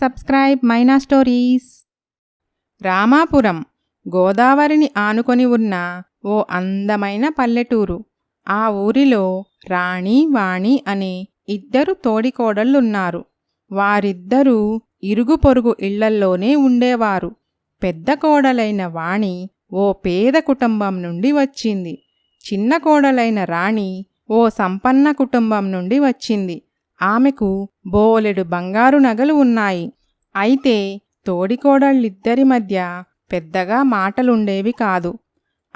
Subscribe Maina stories Ramapuram గోదావరిని ఆనుకొని ఉన్న ఓ అందమైన పల్లెటూరు. ఆ ఊరిలో రాణి వాణి అనే ఇద్దరు తోడికోడళ్ళున్నారు. వారిద్దరూ ఇరుగు పొరుగు ఇళ్ళల్లోనే ఉండేవారు. పెద్ద కోడలైన వాణి ఓ పేద కుటుంబం నుండి వచ్చింది. చిన్న కోడలైన రాణి ఓ సంపన్న కుటుంబం నుండి వచ్చింది. ఆమెకు బోలెడు బంగారు నగలు ఉన్నాయి. అయితే తోడికోడళ్ళిద్దరి మధ్య పెద్దగా మాటలుండేవి కాదు.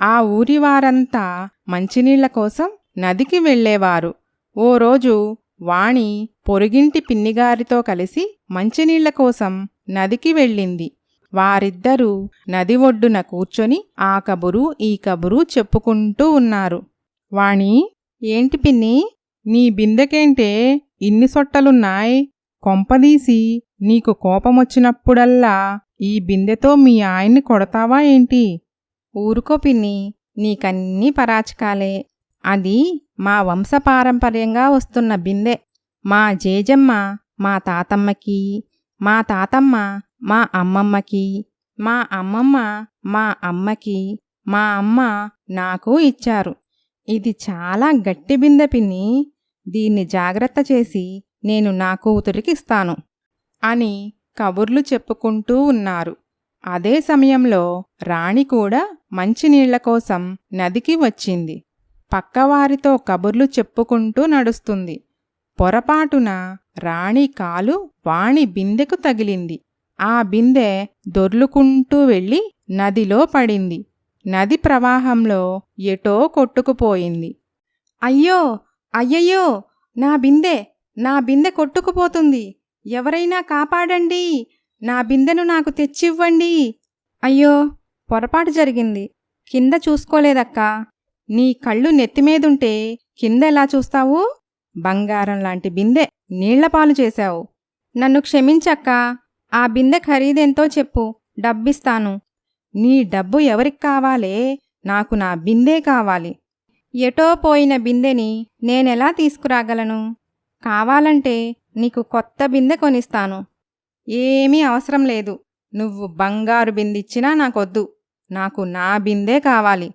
ఆ ఊరి వారంతా మంచినీళ్ళ కోసం నదికి వెళ్ళేవారు. ఓ రోజు వాణి పొరుగింటి పిన్నిగారితో కలిసి మంచినీళ్ళ కోసం నదికి వెళ్ళింది. వారిద్దరూ నది ఒడ్డున కూర్చొని ఆ కబురు ఈ కబురు చెప్పుకుంటూ ఉన్నారు. వాణి ఏంటి పిన్ని? నీ బిందెకేంటే ఇన్ని సొట్టలున్నాయ్? కొంపదీసి నీకు కోపమొచ్చినప్పుడల్లా ఈ బిందెతో మీ ఆయన్ని కొడతావా ఏంటి? ఊరుకో పిన్ని నీకన్నీ పరాచకాలే. అది మా వంశపారంపర్యంగా వస్తున్న బిందె. మా జేజమ్మ మా తాతమ్మకి మా తాతమ్మ మా అమ్మమ్మకి మా అమ్మమ్మ మా అమ్మకి మా అమ్మ నాకు ఇచ్చారు. ఇది చాలా గట్టి బిందె పిన్ని. దీన్ని జాగ్రత్త చేసి నేను నా కూతురికి ఇస్తాను అని కబుర్లు చెప్పుకుంటూ ఉన్నారు. అదే సమయంలో రాణి కూడా మంచినీళ్ళ కోసం నదికి వచ్చింది. పక్కవారితో కబుర్లు చెప్పుకుంటూ నడుస్తుంది. పొరపాటున రాణి కాలు వాణి బిందెకు తగిలింది. ఆ బిందె దొర్లుకుంటూ వెళ్ళి నదిలో పడింది. నది ప్రవాహంలో ఎటో కొట్టుకుపోయింది. అయ్యో! అయ్యయ్యో నా బిందె నా బిందె కొట్టుకుపోతుంది. ఎవరైనా కాపాడండి. నా బిందెను నాకు తెచ్చివ్వండి. అయ్యో పొరపాటు జరిగింది. కింద చూసుకోలేదక్కా. నీ కళ్ళు నెత్తిమీదుంటే కింద ఎలా చూస్తావు? బంగారం లాంటి బిందె నీళ్ళపాలు చేశావు. నన్ను క్షమించక్కా. ఆ బిందె ఖరీదెంతో చెప్పు. డబ్బిస్తాను. నీ డబ్బు ఎవరికి కావాలే? నాకు నా బిందే కావాలి. ఎటో పోయిన బిందెని నేనెలా తీసుకురాగలను? కావాలంటే నీకు కొత్త బిందె కొనిస్తాను. ఏమీ అవసరం లేదు. నువ్వు బంగారు బిందిచ్చినా నాకొద్దు. నాకు నా బిందే కావాలి.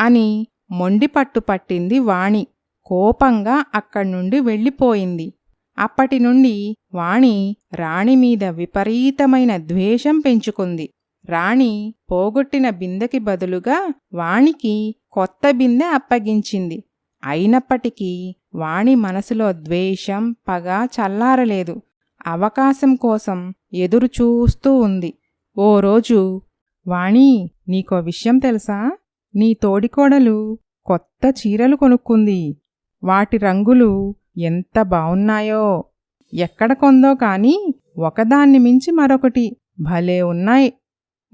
అని మొండిపట్టు పట్టింది వాణి. కోపంగా అక్కడి నుండి వెళ్ళిపోయింది. అప్పటి నుండి వాణి రాణి మీద విపరీతమైన ద్వేషం పెంచుకుంది. రాణి పోగొట్టిన బిందెకి బదులుగా వాణికి కొత్త బిందె అప్పగించింది. అయినప్పటికీ వాణి మనసులో ద్వేషం పగ చల్లారలేదు. అవకాశం కోసం ఎదురు చూస్తూ ఉంది. ఓ రోజు వాణి నీకో విషయం తెలుసా? నీ తోడికోడలు కొత్త చీరలు కొనుక్కుంది. వాటి రంగులు ఎంత బావున్నాయో. ఎక్కడ కొందో కాని ఒకదాన్ని మించి మరొకటి భలే ఉన్నాయి.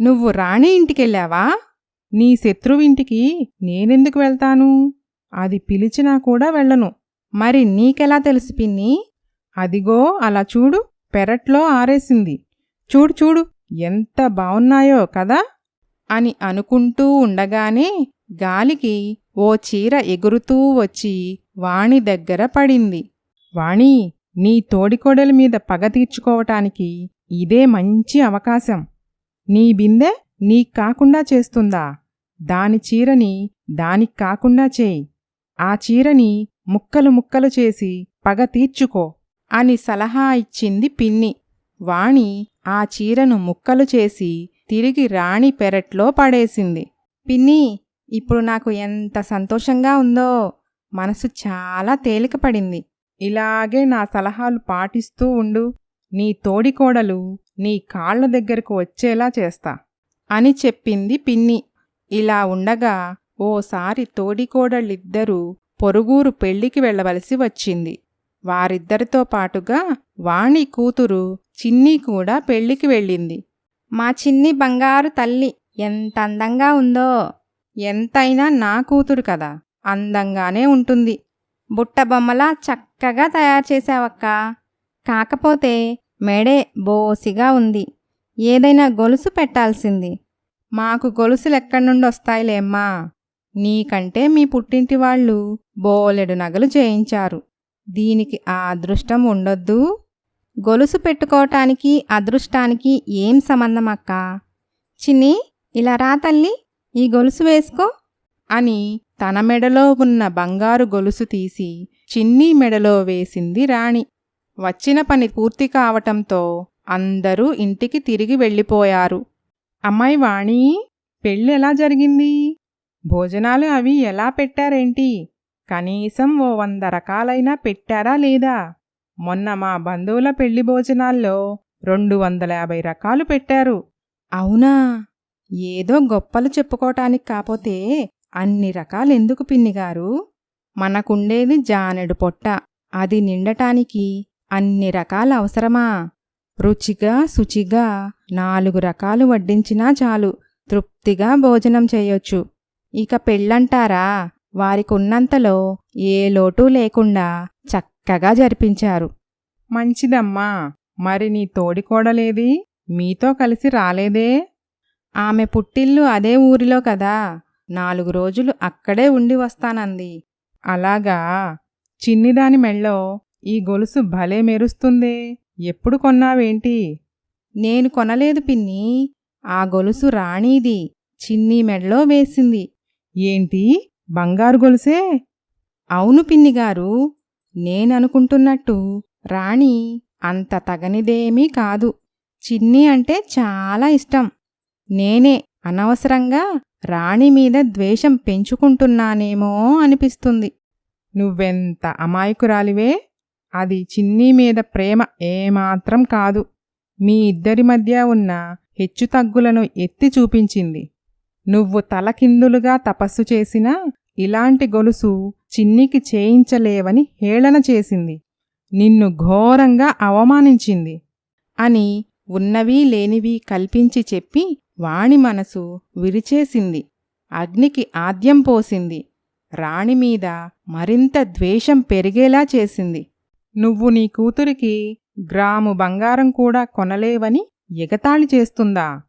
నువ్వు రాణి ఇంటికెళ్ళావా? నీ శత్రువింటికి నేనెందుకు వెళ్తాను? అది పిలిచినా కూడా వెళ్ళను. మరి నీకెలా తెలుసు పిన్ని? అదిగో అలా చూడు పెరట్లో ఆరేసింది. చూడు చూడు ఎంత బావున్నాయో కదా? అని అనుకుంటూ ఉండగానే గాలికి ఓ చీర ఎగురుతూ వచ్చి వాణి దగ్గర పడింది. వాణి నీ తోడికోడలి మీద పగ తీర్చుకోవటానికి ఇదే మంచి అవకాశం. నీ బిందె నీకు కాకుండా చేస్తుందా? దాని చీరని దానికి కాకుండా చేయి. ఆ చీరని ముక్కలు ముక్కలు చేసి పగ తీర్చుకో అని సలహా ఇచ్చింది పిన్ని. వాణి ఆ చీరను ముక్కలు చేసి తిరిగి రాణి పెరట్లో పడేసింది. పిన్ని ఇప్పుడు నాకు ఎంత సంతోషంగా ఉందో! మనసు చాలా తేలికపడింది. ఇలాగే నా సలహాలు పాటిస్తూ ఉండు. నీ తోడికోడలు నీ కాళ్ళ దగ్గరకు వచ్చేలా చేస్తా. అని చెప్పింది పిన్ని. ఇలా ఉండగా ఓసారి తోడికోడళ్ళిద్దరూ పొరుగురు పెళ్ళికి వెళ్ళవలసి వచ్చింది. వారిద్దరితో పాటుగా వాణి కూతురు చిన్ని కూడా పెళ్ళికి వెళ్ళింది. మా చిన్ని బంగారు తల్లి ఎంత అందంగా ఉందో. ఎంతైనా నా కూతురు కదా అందంగానే ఉంటుంది. బుట్టబొమ్మలా చక్కగా తయారు చేశావక్కా. కాకపోతే మెడే బోసిగా ఉంది. ఏదైనా గొలుసు పెట్టాల్సింది. మాకు గొలుసులెక్కడి నుండి వస్తాయిలేమ్మా నీకంటే మీ పుట్టింటి వాళ్ళు బోలెడు నగలు చేయించారు. దీనికి ఆ అదృష్టం ఉండొద్దు. గొలుసు పెట్టుకోవటానికి అదృష్టానికి ఏం సంబంధం అక్క? చిన్ని ఇలా రా తల్లి ఈ గొలుసు వేసుకో అని తన మెడలో ఉన్న బంగారు గొలుసు తీసి చిన్ని మెడలో వేసింది రాణి. వచ్చిన పని పూర్తి కావటంతో అందరూ ఇంటికి తిరిగి వెళ్ళిపోయారు. అమ్మాయి వాణి పెళ్ళి ఎలా జరిగింది? భోజనాలు అవి ఎలా పెట్టారేంటి? కనీసం ఓ వంద రకాలైనా పెట్టారా లేదా? మొన్న మా బంధువుల పెళ్ళి భోజనాల్లో రెండు వందల యాభై రకాలు పెట్టారు. అవునా? ఏదో గొప్పలు చెప్పుకోటానికి కాపోతే అన్ని రకాలెందుకు పిన్నిగారు? మనకుండేది జానెడు పొట్ట. అది నిండటానికి అన్ని రకాల అవసరమా? రుచిగా శుచిగా నాలుగు రకాలు వడ్డించినా చాలు. తృప్తిగా భోజనం చేయొచ్చు. ఇక పెళ్ళంటారా? వారికున్నంతలో ఏ లోటు లేకుండా చక్కగా జరిపించారు. మంచిదమ్మా! మరి నీ తోడికోడలేది మీతో కలిసి రాలేదే? ఆమె పుట్టిల్లు అదే ఊరిలో కదా! నాలుగు రోజులు అక్కడే ఉండి వస్తానంది. అలాగా! చిన్నిదాని మెళ్ళో ఈ గొలుసు భలే మెరుస్తుందే! ఎప్పుడు కొన్నావేంటి? నేను కొనలేదు పిన్ని. ఆ గొలుసు రాణీది. చిన్ని మెడలో వేసింది. ఏంటి? బంగారు గొలుసే? అవును పిన్నిగారు నేననుకుంటున్నట్టు రాణి అంత తగనిదేమీ కాదు. చిన్ని అంటే చాలా ఇష్టం. నేనే అనవసరంగా రాణి మీద ద్వేషం పెంచుకుంటున్నానేమో అనిపిస్తుంది. నువ్వెంత అమాయకురాలివే? అది చిన్ని మీద ప్రేమ ఏమాత్రం కాదు. మీ ఇద్దరి మధ్య ఉన్న హెచ్చుతగ్గులను ఎత్తి చూపించింది. నువ్వు తలకిందులుగా తపస్సు చేసినా ఇలాంటి గొలుసు చిన్నికి చేయించలేవని హేళన చేసింది. నిన్ను ఘోరంగా అవమానించింది. అని ఉన్నవీ లేనివీ కల్పించి చెప్పి వాణి మనసు విరిచేసింది. అగ్నికి ఆద్యం పోసింది. రాణి మీద మరింత ద్వేషం పెరిగేలా చేసింది. నువ్వు నీ కూతురికి గ్రాము బంగారం కూడా కొనలేవని ఎగతాళి చేస్తుందా?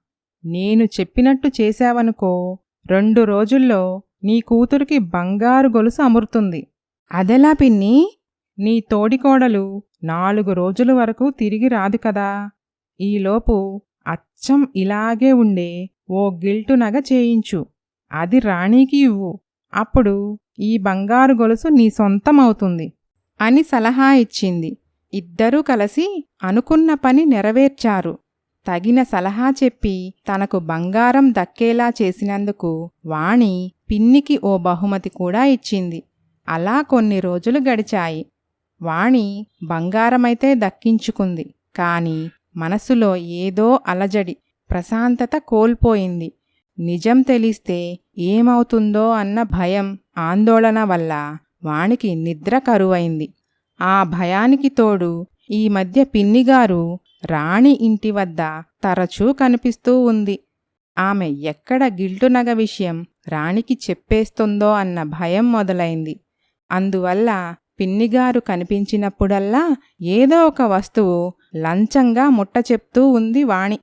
నేను చెప్పినట్టు చేశావనుకో రెండు రోజుల్లో నీ కూతురికి బంగారు గొలుసు అమురుతుంది. అదెలా పిన్ని? నీ తోడికోడలు నాలుగు రోజుల వరకు తిరిగి రాదు కదా. ఈలోపు అచ్చం ఇలాగే ఉండే ఓ గిల్టు నగ చేయించు. అది రాణీకి ఇవ్వు. అప్పుడు ఈ బంగారు గొలుసు నీ సొంతమవుతుంది. అని సలహా ఇచ్చింది. ఇద్దరూ కలిసి అనుకున్న పని నెరవేర్చారు. తగిన సలహా చెప్పి తనకు బంగారం దక్కేలా చేసినందుకు వాణి పిన్నికి ఓ బహుమతి కూడా ఇచ్చింది. అలా కొన్ని రోజులు గడిచాయి. వాణి బంగారమైతే దక్కించుకుంది. కాని మనసులో ఏదో అలజడి ప్రశాంతత కోల్పోయింది. నిజం తెలిస్తే ఏమవుతుందో అన్న భయం ఆందోళన వల్ల వానికి నిద్ర కరువైంది. ఆ భయానికి తోడు ఈ మధ్య పిన్నిగారు రాణి ఇంటి వద్ద తరచూ కనిపిస్తూ ఉంది. ఆమె ఎక్కడ గిల్టునగ విషయం రాణికి చెప్పేస్తుందో అన్న భయం మొదలైంది. అందువల్ల పిన్నిగారు కనిపించినప్పుడల్లా ఏదో ఒక వస్తువు లంచంగా ముట్ట చెప్తూ ఉంది వాణి.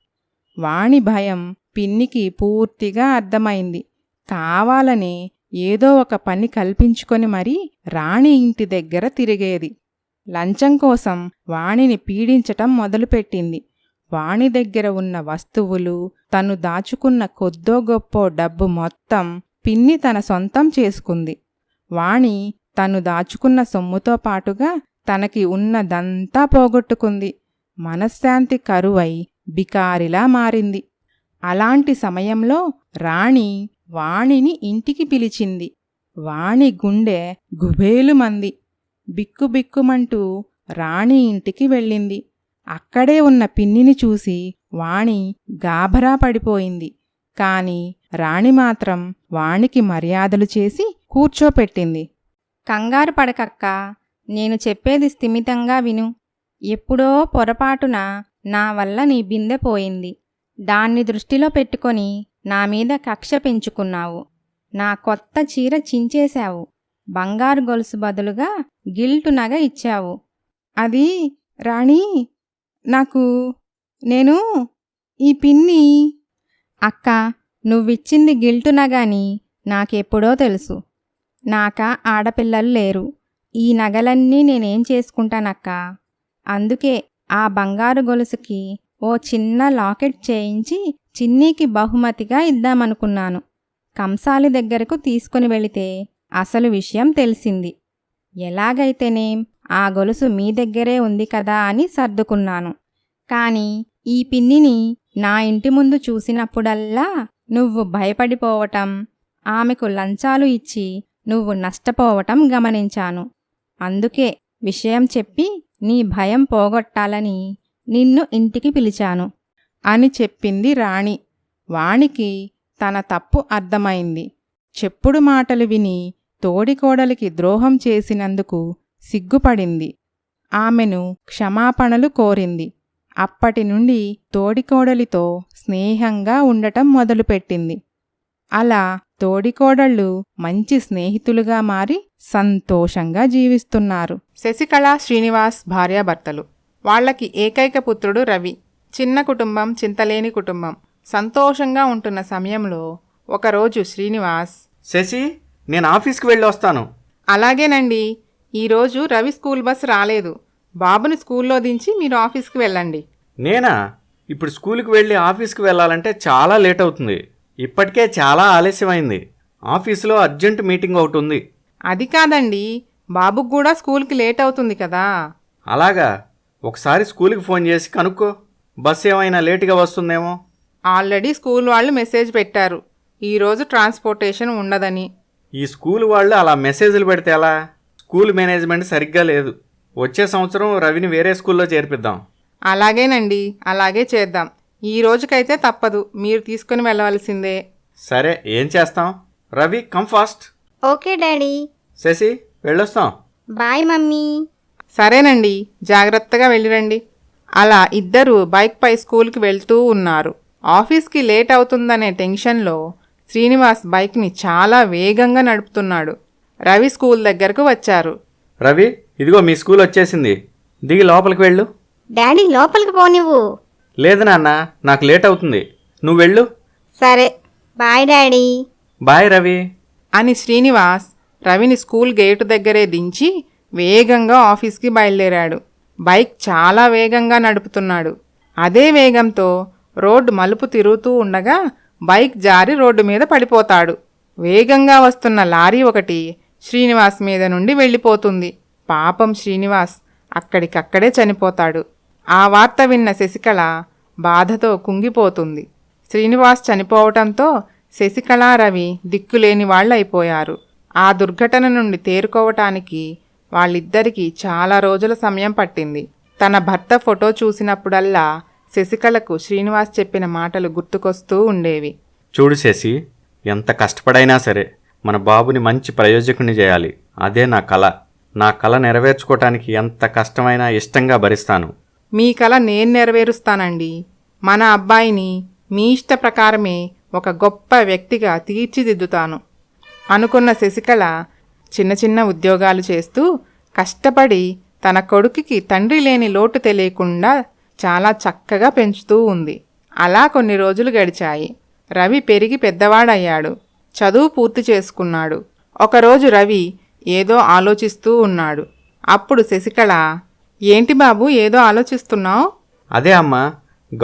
వాణి భయం పిన్నికి పూర్తిగా అర్థమైంది. కావాలని ఏదో ఒక పని కల్పించుకొని మరీ రాణి ఇంటి దగ్గర తిరిగేది. లంచం కోసం వాణిని పీడించటం మొదలుపెట్టింది. వాణి దగ్గర ఉన్న వస్తువులు తను దాచుకున్న కొద్దో గొప్పో డబ్బు మొత్తం పిన్ని తన సొంతం చేసుకుంది. వాణి తను దాచుకున్న సొమ్ముతో పాటుగా తనకి ఉన్నదంతా పోగొట్టుకుంది. మనశ్శాంతి కరువై బికారిలా మారింది. అలాంటి సమయంలో రాణి వాణిని ఇంటికి పిలిచింది. వాణి గుండె గుబేలుమంది. బిక్కుబిక్కుమంటూ రాణి ఇంటికి వెళ్ళింది. అక్కడే ఉన్న పిన్నిని చూసి వాణి గాభరా పడిపోయింది. కాని రాణి మాత్రం వాణికి మర్యాదలు చేసి కూర్చోపెట్టింది. కంగారు పడకక్క. నేను చెప్పేది స్థిమితంగా విను. ఎప్పుడో పొరపాటున నా వల్ల నీ బిందె పోయింది. దాన్ని దృష్టిలో పెట్టుకొని నా మీద కక్ష పెంచుకున్నావు. నా కొత్త చీర చించేశావు. బంగారు గొలుసు బదులుగా గిల్టు నగ ఇచ్చావు. అది రాణి నాకు నేను ఈ పిన్ని. అక్క నువ్విచ్చింది గిల్టు నగని నాకెప్పుడో తెలుసు. నాక ఆడపిల్లలు లేరు. ఈ నగలన్నీ నేనేం చేసుకుంటానక్క? అందుకే ఆ బంగారు గొలుసుకి ఓ చిన్న లాకెట్ చేయించి చిన్నీకి బహుమతిగా ఇద్దామనుకున్నాను. కంసాలి దగ్గరకు తీసుకుని వెళితే అసలు విషయం తెలిసింది. ఎలాగైతేనేం ఆ గొలుసు మీ దగ్గరే ఉంది కదా అని సర్దుకున్నాను. కాని ఈ పిన్నిని నా ఇంటి ముందు చూసినప్పుడల్లా నువ్వు భయపడిపోవటం ఆమెకు లంచాలు ఇచ్చి నువ్వు నష్టపోవటం గమనించాను. అందుకే విషయం చెప్పి నీ భయం పోగొట్టాలని నిన్ను ఇంటికి పిలిచాను. అని చెప్పింది రాణి. వాణికి తన తప్పు అర్థమైంది. చెప్పుడు మాటలు విని తోడికోడలికి ద్రోహం చేసినందుకు సిగ్గుపడింది. ఆమెను క్షమాపణలు కోరింది. అప్పటి నుండి తోడికోడలితో స్నేహంగా ఉండటం మొదలుపెట్టింది. అలా తోడికోడళ్ళు మంచి స్నేహితులుగా మారి సంతోషంగా జీవిస్తున్నారు. శశికళ శ్రీనివాస్ భార్యాభర్తలు. వాళ్ళకి ఏకైక పుత్రుడు రవి. చిన్న కుటుంబం చింతలేని కుటుంబం. సంతోషంగా ఉంటున్న సమయంలో ఒకరోజు శ్రీనివాస్ శశి నేను ఆఫీస్కి వెళ్ళి వస్తాను. అలాగేనండి. ఈరోజు రవి స్కూల్ బస్ రాలేదు. బాబుని స్కూల్లో దించి మీరు ఆఫీస్కి వెళ్ళండి. నేనా? ఇప్పుడు స్కూల్కి వెళ్ళి ఆఫీస్కి వెళ్ళాలంటే చాలా లేట్ అవుతుంది. ఇప్పటికే చాలా ఆలస్యమైంది. ఆఫీసులో అర్జెంట్ మీటింగ్ ఒకటి ఉంది. అది కాదండి. బాబుకు కూడా స్కూల్కి లేట్ అవుతుంది కదా. అలాగా. ఒకసారి స్కూల్కి ఫోన్ చేసి కనుక్కో. బస్ ఏమైనా లేటుగా వస్తుందేమో? ఆల్రెడీ స్కూల్ వాళ్ళు మెసేజ్ పెట్టారు. ఈరోజు ట్రాన్స్పోర్టేషన్ ఉండదని. ఈ స్కూల్ వాళ్ళు అలా మెసేజ్లు పెడితే ఎలా? స్కూల్ మేనేజ్మెంట్ సరిగ్గా లేదు. వచ్చే సంవత్సరం రవిని వేరే స్కూల్లో చేర్పిద్దాం. అలాగేనండి. అలాగే చేద్దాం. ఈ రోజుకైతే తప్పదు. మీరు తీసుకుని వెళ్ళవలసిందే. సరే ఏం చేస్తాం? Ravi come fast okay daddy. Sashi వెళ్ళొస్తాం. Bye mummy. సరేనండి. జాగ్రత్తగా వెళ్ళిరండి. అలా ఇద్దరు బైక్పై స్కూల్కి వెళ్తూ ఉన్నారు. ఆఫీస్కి లేట్ అవుతుందనే టెన్షన్లో శ్రీనివాస్ బైక్ని చాలా వేగంగా నడుపుతున్నాడు. రవి స్కూల్ దగ్గరకు వచ్చారు. రవి ఇదిగో మీ స్కూల్ వచ్చేసింది. దిగి లోపలికి వెళ్ళు. డాడీ లోపలికి పోనివ్వు లేదు నాన్న నాకు లేట్ అవుతుంది. నువ్వు వెళ్ళు. సరే. Bye daddy. బాయ్ రవి. అని శ్రీనివాస్ రవిని స్కూల్ గేటు దగ్గరే దించి వేగంగా ఆఫీస్కి బయలుదేరాడు. బైక్ చాలా వేగంగా నడుపుతున్నాడు. అదే వేగంతో రోడ్డు మలుపు తిరుగుతూ ఉండగా బైక్ జారి రోడ్డు మీద పడిపోతాడు. వేగంగా వస్తున్న లారీ ఒకటి శ్రీనివాస్ మీద నుండి వెళ్ళిపోతుంది. పాపం శ్రీనివాస్ అక్కడికక్కడే చనిపోతాడు. ఆ వార్త విన్న శశికళ బాధతో కుంగిపోతుంది. శ్రీనివాస్ చనిపోవటంతో శశికళ రవి దిక్కులేని వాళ్ళైపోయారు. ఆ దుర్ఘటన నుండి తేరుకోవటానికి వాళ్ళిద్దరికీ చాలా రోజుల సమయం పట్టింది. తన భర్త ఫోటో చూసినప్పుడల్లా శశికళకు శ్రీనివాస్ చెప్పిన మాటలు గుర్తుకొస్తూ ఉండేవి. చూడు శశి ఎంత కష్టపడైనా సరే మన బాబుని మంచి ప్రయోజకుని చేయాలి. అదే నా కళ నా కళ నెరవేర్చుకోవటానికి ఎంత కష్టమైనా ఇష్టంగా భరిస్తాను. మీ కల నేను నెరవేరుస్తానండి. మన అబ్బాయిని మీ ఇష్ట ప్రకారమే ఒక గొప్ప వ్యక్తిగా తీర్చిదిద్దుతాను. అనుకున్న శశికళ చిన్న చిన్న ఉద్యోగాలు చేస్తూ కష్టపడి తన కొడుకుకి తండ్రి లేని లోటు తెలియకుండా చాలా చక్కగా పెంచుతూ ఉంది. అలా కొన్ని రోజులు గడిచాయి. రవి పెరిగి పెద్దవాడయ్యాడు. చదువు పూర్తి చేసుకున్నాడు. ఒకరోజు రవి ఏదో ఆలోచిస్తూ ఉన్నాడు. అప్పుడు శశికళ ఏంటి బాబు ఏదో ఆలోచిస్తున్నావు? అదే అమ్మా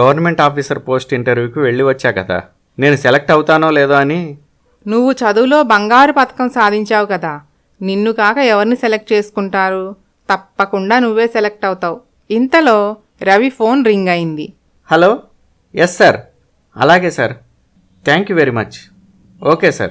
గవర్నమెంట్ ఆఫీసర్ పోస్ట్ ఇంటర్వ్యూకి వెళ్ళి వచ్చా కదా. నేను సెలెక్ట్ అవుతానో లేదో అని. నువ్వు చదువులో బంగారు పథకం సాధించావు కదా. నిన్ను కాక ఎవరిని సెలెక్ట్ చేసుకుంటారు? తప్పకుండా నువ్వే సెలెక్ట్ అవుతావు. ఇంతలో రవి ఫోన్ రింగ్ అయింది. హలో? ఎస్ సార్ అలాగే sir thank you very much okay sir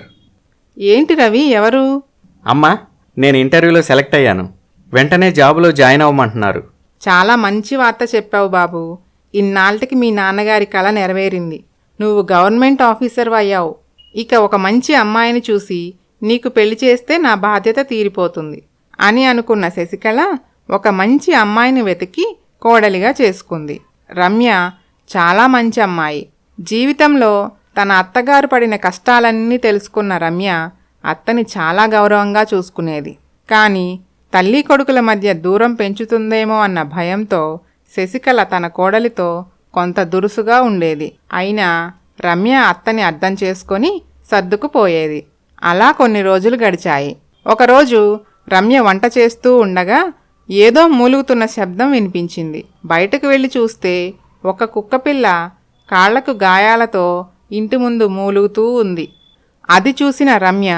ఏంటి రవి ఎవరు? అమ్మా నేను ఇంటర్వ్యూలో సెలెక్ట్ అయ్యాను. వెంటనే జాబులో జాయిన్ అవ్వమంటున్నారు. చాలా మంచి వార్త చెప్పావు బాబు. ఇన్నాళ్ళకి మీ నాన్నగారి కళ నెరవేరింది. నువ్వు గవర్నమెంట్ ఆఫీసర్ అయ్యావు ఇక ఒక మంచి అమ్మాయిని చూసి నీకు పెళ్ళి చేస్తే నా బాధ్యత తీరిపోతుంది అని అనుకున్న శశికళ ఒక మంచి అమ్మాయిని వెతికి కోడలిగా చేసుకుంది. రమ్య చాలా మంచి అమ్మాయి. జీవితంలో తన అత్తగారు పడిన కష్టాలన్నీ తెలుసుకున్న రమ్య అత్తని చాలా గౌరవంగా చూసుకునేది. కానీ తల్లి కొడుకుల మధ్య దూరం పెంచుతుందేమో అన్న భయంతో శశికళ తన కోడలితో కొంత దురుసుగా ఉండేది. అయినా రమ్య అత్తని అర్థం చేసుకొని సర్దుకుపోయేది. అలా కొన్ని రోజులు గడిచాయి. ఒకరోజు రమ్య వంట చేస్తూ ఉండగా ఏదో మూలుగుతున్న శబ్దం వినిపించింది. బయటకు వెళ్ళి చూస్తే ఒక కుక్కపిల్ల కాళ్ళకు గాయాలతో ఇంటి ముందు మూలుగుతూ ఉంది. అది చూసిన రమ్య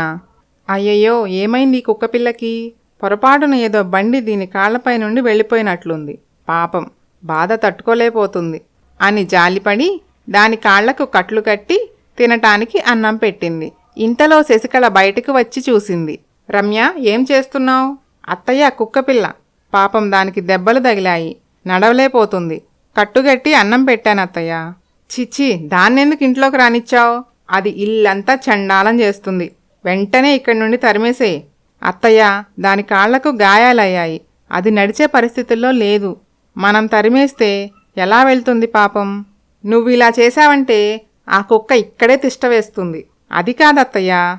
అయ్యయ్యో ఏమైంది ఈ కుక్కపిల్లకి? పొరపాటున ఏదో బండి దీని కాళ్ళపై నుండి వెళ్ళిపోయినట్లుంది. పాపం బాధ తట్టుకోలేకపోతుంది అని జాలిపడి దాని కాళ్ళకు కట్లు కట్టి తినటానికి అన్నం పెట్టింది. ఇంతలో శశికళ బయటకు వచ్చి చూసింది. రమ్య ఏం చేస్తున్నావు? అత్తయ్య కుక్కపిల్ల పాపం దానికి దెబ్బలు తగిలాయి. నడవలేపోతుంది కట్టుగట్టి అన్నం పెట్టాను అత్తయ్య. చిచ్చి దాన్నెందుకు ఇంట్లోకి రానిచ్చావు? అది ఇల్లంతా చండాలం చేస్తుంది. వెంటనే ఇక్కడి నుండి తరిమేసేయి. అత్తయ్య దాని కాళ్ళకు గాయాలయ్యాయి. అది నడిచే పరిస్థితుల్లో లేదు. మనం తరిమేస్తే ఎలా వెళ్తుంది పాపం? నువ్వు ఇలా చేశావంటే ఆ కుక్క ఇక్కడే తిష్టవేస్తుంది అది కాదత్తయ్య.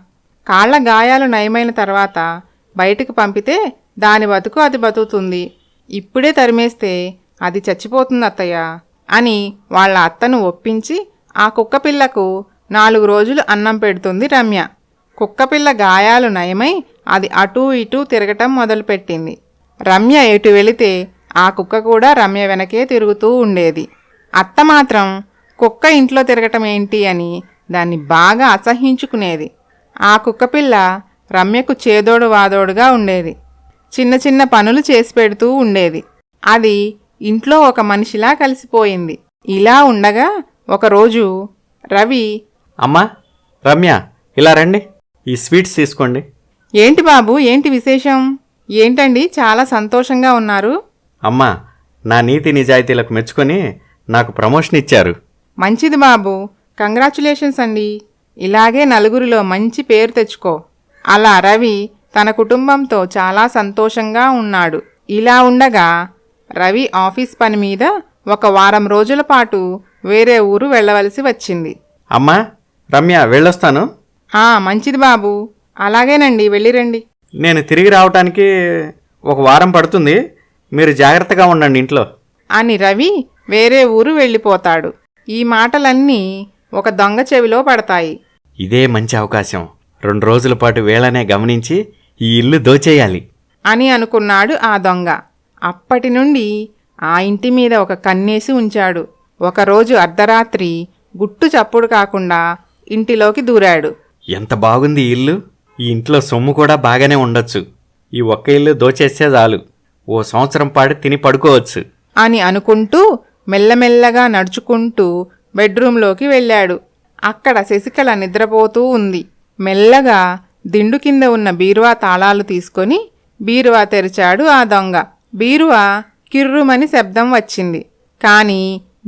కాళ్ళ గాయాలు నయమైన తర్వాత బయటకు పంపితే దాని బతుకు అది బతుకుతుంది. ఇప్పుడే తరిమేస్తే అది చచ్చిపోతుంది అత్తయ్య అని వాళ్ళ అత్తను ఒప్పించి ఆ కుక్కపిల్లకు నాలుగు రోజులు అన్నం పెడుతుంది రమ్య. కుక్కపిల్ల గాయాలు నయమై అది అటూ ఇటూ తిరగటం మొదలుపెట్టింది. రమ్య ఎటు వెళితే ఆ కుక్క కూడా రమ్య వెనకే తిరుగుతూ ఉండేది. అత్త మాత్రం కుక్క ఇంట్లో తిరగటం ఏంటి అని దాన్ని బాగా అసహించుకునేది. ఆ కుక్కపిల్ల రమ్యకు చేదోడు వాదోడుగా ఉండేది. చిన్న చిన్న పనులు చేసి పెడుతూ ఉండేది. అది ఇంట్లో ఒక మనిషిలా కలిసిపోయింది. ఇలా ఉండగా ఒకరోజు రవి అమ్మా రమ్య ఇలా రండి. ఈ స్వీట్స్ తీసుకోండి. ఏంటి బాబు ఏంటి విశేషం? ఏంటండి చాలా సంతోషంగా ఉన్నారు? అమ్మా నా నీతి నిజాయితీలకు మెచ్చుకొని నాకు ప్రమోషన్ ఇచ్చారు. మంచిది బాబు. కంగ్రాచులేషన్స్ అండి. ఇలాగే నలుగురిలో మంచి పేరు తెచ్చుకో. అలా రవి తన కుటుంబంతో చాలా సంతోషంగా ఉన్నాడు. ఇలా ఉండగా రవి ఆఫీస్ పని మీద ఒక వారం రోజుల పాటు వేరే ఊరు వెళ్ళవలసి వచ్చింది. అమ్మా రమ్య వెళ్ళొస్తాను. ఆ మంచిది బాబు. అలాగేనండి వెళ్ళిరండి నేను తిరిగి రావటానికి ఒక వారం పడుతుంది. మీరు జాగ్రత్తగా ఉండండి ఇంట్లో. అని రవి వేరే ఊరు వెళ్ళిపోతాడు. ఈ మాటలన్నీ ఒక దొంగ చెవిలో పడతాయి. ఇదే మంచి అవకాశం. రెండు రోజుల పాటు వేళనే గమనించి ఈ ఇల్లు దోచేయాలి. అని అనుకున్నాడు ఆ దొంగ. అప్పటి నుండి ఆ ఇంటి మీద ఒక కన్నేసి ఉంచాడు. ఒకరోజు అర్ధరాత్రి గుట్టు చప్పుడు కాకుండా ఇంటిలోకి దూరాడు. ఎంత బాగుంది ఈ ఇల్లు. ఈ ఇంట్లో సొమ్ము కూడా బాగానే ఉండొచ్చు. ఈ ఒక్క ఇల్లు దోచేస్తే చాలు. ఓ సంవత్సరం పాటు తిని పడుకోవచ్చు. అని అనుకుంటూ మెల్లమెల్లగా నడుచుకుంటూ బెడ్రూంలోకి వెళ్ళాడు. అక్కడ శశికళ నిద్రపోతూ ఉంది. మెల్లగా దిండు కింద ఉన్న బీరువా తాళాలు తీసుకొని బీరువా తెరిచాడు ఆ దొంగ. బీరువా కిర్రుమని శబ్దం వచ్చింది. కానీ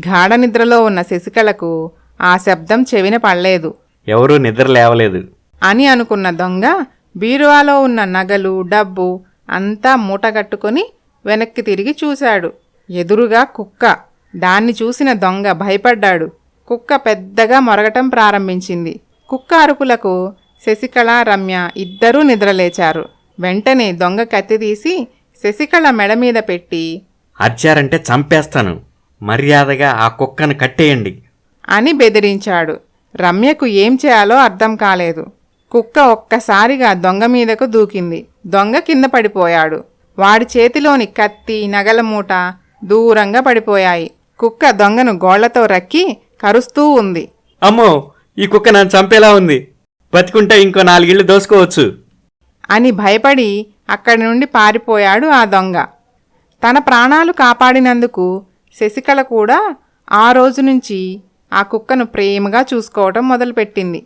గాఢ నిద్రలో ఉన్న శశికళకు ఆ శబ్దం చెవిన పడలేదు. ఎవరూ నిద్ర లేవలేదు. అని అనుకున్న దొంగ బీరువాలో ఉన్న నగలు డబ్బు అంతా మూటగట్టుకొని వెనక్కి తిరిగి చూశాడు. ఎదురుగా కుక్క. దాన్ని చూసిన దొంగ భయపడ్డాడు. కుక్క పెద్దగా మొరగటం ప్రారంభించింది. కుక్క అరుపులకు శశికళ రమ్య ఇద్దరూ నిద్రలేచారు. వెంటనే దొంగ కత్తి తీసి శశికళ మెడ మీద పెట్టి అర్చారంటే చంపేస్తాను. మర్యాదగా ఆ కుక్కను కట్టేయండి. అని బెదిరించాడు. రమ్యకు ఏం చేయాలో అర్థం కాలేదు. కుక్క ఒక్కసారిగా దొంగ మీదకు దూకింది. దొంగ కింద పడిపోయాడు. వాడి చేతిలోని కత్తి నగల మూట దూరంగా పడిపోయాయి. కుక్క దొంగను గోళ్ళతో రక్కి కరుస్తూ ఉంది. అమ్మో ఈ కుక్క నన్ను చంపేలా ఉంది. బతికుంటే ఇంకో నాలుగిళ్ళు దోసుకోవచ్చు. అని భయపడి అక్కడి నుండి పారిపోయాడు ఆ దొంగ. తన ప్రాణాలు కాపాడినందుకు శశికళ కూడా ఆ రోజు నుంచి ఆ కుక్కను ప్రేమగా చూసుకోవటం మొదలుపెట్టింది.